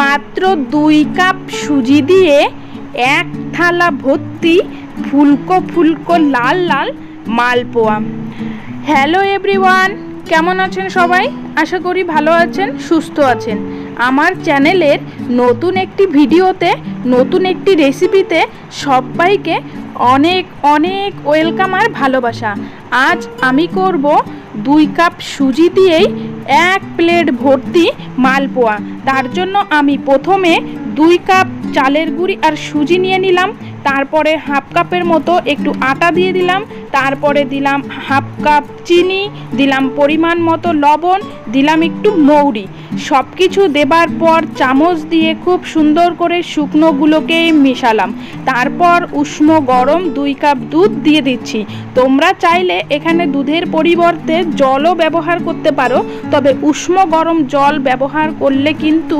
মাত্র দুই কাপ সুজি দিয়ে এক থালা ভর্তি ফুলকো ফুলকো লাল লাল মালপোয়া। হ্যালো এভরিওয়ান কেমন আছেন সবাই? আশা করি ভালো আছেন, সুস্থ আছেন। আমার চ্যানেলের নতুন একটি ভিডিওতে, নতুন একটি রেসিপিতে সবাইকে অনেক অনেক ওয়েলকাম আর ভালোবাসা। আজ আমি করব দুই কাপ সুজি দিয়েই এক প্লেট ভর্তি মালপোয়া। তার জন্য আমি প্রথমে দুই কাপ চালের গুঁড়ি আর সুজি নিয়ে নিলাম। তারপরে হাফ কাপের মতো একটু আটা দিয়ে দিলাম। তারপরে দিলাম হাফ কাপ চিনি, দিলাম পরিমাণ মতো লবণ, দিলাম একটু মৌরি। সব কিছু দেবার পর চামচ দিয়ে খুব সুন্দর করে শুকনোগুলোকে মেশালাম। তারপর উষ্ণ গরম দুই কাপ দুধ দিয়ে দিচ্ছি। তোমরা চাইলে এখানে দুধের পরিবর্তে জলও ব্যবহার করতে পারো, তবে উষ্ণ গরম জল ব্যবহার করলে কিন্তু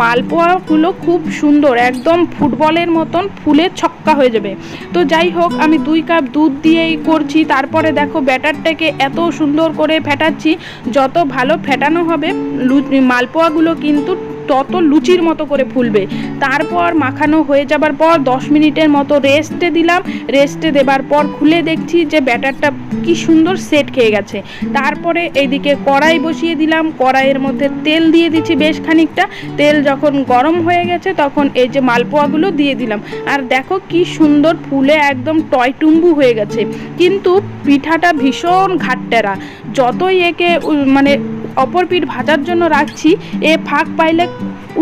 মালপোয়াগুলো খুব সুন্দর একদম ফুটবলের মতন ফুলে ছক্কা হয়ে যাবে। তো যাই হোক, আমি দুই কাপ দুধ দিয়েই করছি। তারপরে দেখো ব্যাটারটাকে এত সুন্দর করে ফেটাচ্ছি, যত ভালো ফেটানো হবে লু- মালপোয়াগুলো কিন্তু তত লুচির মতো করে ফুলবে। তারপর মাখানো হয়ে যাবার পর দশ মিনিটের মতো রেস্টে দিলাম। রেস্টে দেবার পর খুলে দেখছি যে ব্যাটারটা কি সুন্দর সেট খেয়ে গেছে। তারপরে এইদিকে কড়াই বসিয়ে দিলাম। কড়াইয়ের মধ্যে তেল দিয়ে দিচ্ছি বেশ খানিকটা। তেল যখন গরম হয়ে গেছে তখন এই যে মালপোয়াগুলো দিয়ে দিলাম। আর দেখো কি সুন্দর ফুলে একদম টয়টুম্বু হয়ে গেছে। কিন্তু পিঠাটা ভীষণ ঘাটটেরা। যতই একে মানে অপর পিঠ ভাজার জন্য রাখছি। এ ফাঁক পাইলে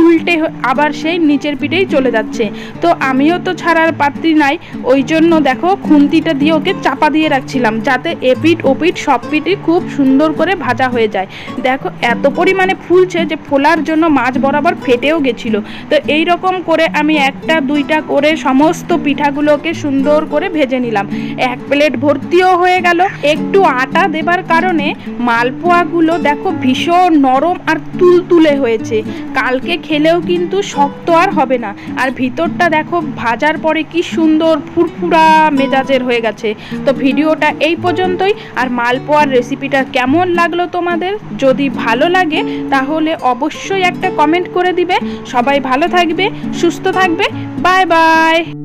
উল্টে আবার সেই নিচের পিঠেই চলে যাচ্ছে। তো আমিও তো ছাড়ার পাত্রী নাই, ওই জন্য দেখো খুন্তিটা দিয়ে ওকে চাপা দিয়ে রাখছিলাম, যাতে এপিঠ ওপিঠ সব পিঠই খুব সুন্দর করে ভাজা হয়ে যায়। দেখো এত পরিমাণে ফুলছে যে ফোলার জন্য মাছ বরাবর ফেটেও গেছিল। তো এই রকম করে আমি একটা, দুইটা করে সমস্ত পিঠাগুলোকে সুন্দর করে ভেজে নিলাম। এক প্লেট ভর্তিও হয়ে গেল। একটু আটা দেবার কারণে মালপোয়াগুলো দেখো ভীষণ নরম আর তুলতুলে হয়েছে। কালকে খেলেও কিন্তু শক্ত আর হবে না। আর ভিতরটা দেখো, ভাজার পরে কি সুন্দর ফুরফুরা মেজাজের হয়ে গেছে। তো ভিডিওটা এই পর্যন্তই। আর মালপোয়ার রেসিপিটা কেমন লাগল তোমাদের? যদি ভালো লাগে, তাহলে অবশ্যই একটা কমেন্ট করে দিবে। সবাই ভালো থাকবে, সুস্থ থাকবে। Bye bye